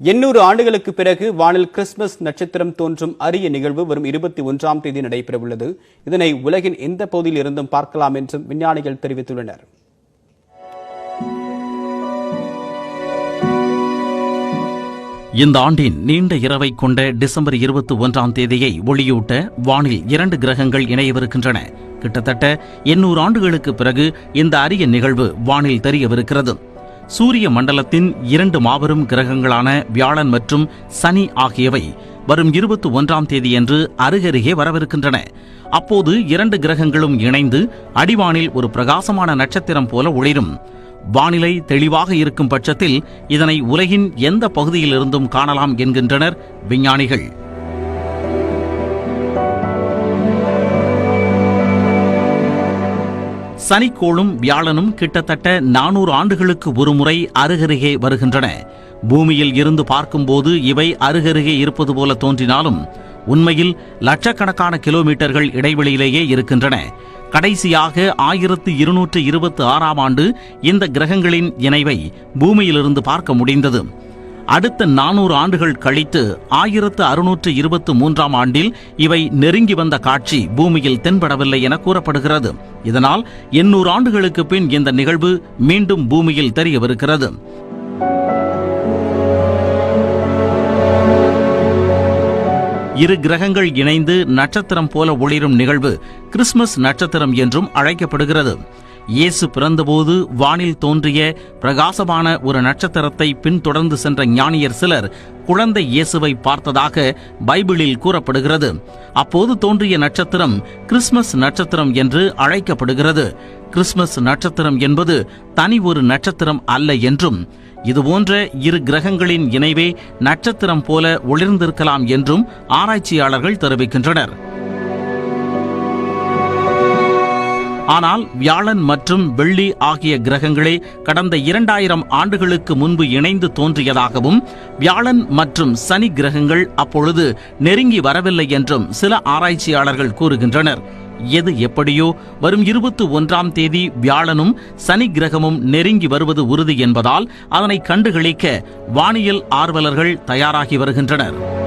எண்ணூறு ஆண்டுகளுக்கு பிறகு வானில் கிறிஸ்துமஸ் நட்சத்திரம் தோன்றும் அரிய நிகழ்வு வரும் இருபத்தி ஒன்றாம் தேதி நடைபெறவுள்ளது. இதனை உலகின் எந்த பகுதியில் இருந்தும் பார்க்கலாம் என்றும் விஞ்ஞானிகள் தெரிவித்துள்ளனர். இந்த ஆண்டின் நீண்ட இரவை கொண்ட டிசம்பர் இருபத்தி ஒன்றாம் தேதியை ஒளியூட்ட வானில் இரண்டு கிரகங்கள் இணையவிருக்கின்றன. கிட்டத்தட்ட எண்ணூறு ஆண்டுகளுக்கு பிறகு இந்த அரிய நிகழ்வு வானில் தெரியவிருக்கிறது. சூரிய மண்டலத்தின் இரண்டு மாபெரும் கிரகங்களான வியாழன் மற்றும் சனி ஆகியவை வரும் இருபத்தி ஒன்றாம் தேதியன்று அருகருகே வரவிருக்கின்றன. அப்போது இரண்டு கிரகங்களும் இணைந்து அடிவானில் ஒரு பிரகாசமான நட்சத்திரம் போல ஒளிரும். வானிலை தெளிவாக இருக்கும் பட்சத்தில் இதனை உலகின் எந்த பகுதியிலிருந்தும் காணலாம் என்கின்றனர் விஞ்ஞானிகள். சனிக்கோளும் வியாழனும் கிட்டத்தட்ட நானூறு ஆண்டுகளுக்கு ஒருமுறை அருகருகே வருகின்றன. பூமியில் இருந்து பார்க்கும்போது இவை அருகருகே இருப்பது போல தோன்றினாலும் உண்மையில் லட்சக்கணக்கான கிலோமீட்டர்கள் இடைவெளியிலேயே இருக்கின்றன. கடைசியாக ஆயிரத்து இருநூற்று இருபத்தி ஆறாம் ஆண்டு இந்த கிரகங்களின் இணைவை பூமியிலிருந்து பார்க்க முடிந்தது. அடுத்த நானூறு ஆண்டுகள் கழித்து ஆயிரத்து அறுநூற்று இருபத்து மூன்றாம் ஆண்டில் இவை நெருங்கி வந்த காட்சி பூமியில் தென்படவில்லை என கூறப்படுகிறது. இதனால் எண்ணூறு ஆண்டுகளுக்கு பின் இந்த நிகழ்வு மீண்டும் பூமியில் தெரியவிருக்கிறது. இரு கிரகங்கள் இணைந்து நட்சத்திரம் போல ஒளிரும் நிகழ்வு கிறிஸ்துமஸ் நட்சத்திரம் என்றும் அழைக்கப்படுகிறது. இயேசு பிறந்தபோது வானில் தோன்றிய பிரகாசமான ஒரு நட்சத்திரத்தை பின்தொடர்ந்து சென்ற ஞானியர் சிலர் குழந்தை இயேசுவை பார்த்ததாக பைபிளில் கூறப்படுகிறது. அப்போது தோன்றிய நட்சத்திரம் கிறிஸ்துமஸ் நட்சத்திரம் என்று அழைக்கப்படுகிறது. கிறிஸ்துமஸ் நட்சத்திரம் என்பது தனி ஒரு நட்சத்திரம் அல்ல என்றும் இதுபோன்ற இரு கிரகங்களின் இணைவே நட்சத்திரம் போல ஒளிர்ந்திருக்கலாம் என்றும் ஆராய்ச்சியாளர்கள் தெரிவிக்கின்றனர். ஆனால் வியாழன் மற்றும் வெள்ளி ஆகிய கிரகங்களே கடந்த இரண்டாயிரம் ஆண்டுகளுக்கு முன்பு இணைந்து தோன்றியதாகவும் வியாழன் மற்றும் சனி கிரகங்கள் அப்பொழுது நெருங்கி வரவில்லை என்றும் சில ஆராய்ச்சியாளர்கள் கூறுகின்றனர். எது எப்படியோ வரும் இருபத்தி ஒன்றாம் தேதி வியாழனும் சனி கிரகமும் நெருங்கி வருவது உறுதி என்பதால் அதனை கண்டுகளிக்க வானியல் ஆர்வலர்கள் தயாராகி வருகின்றனர்.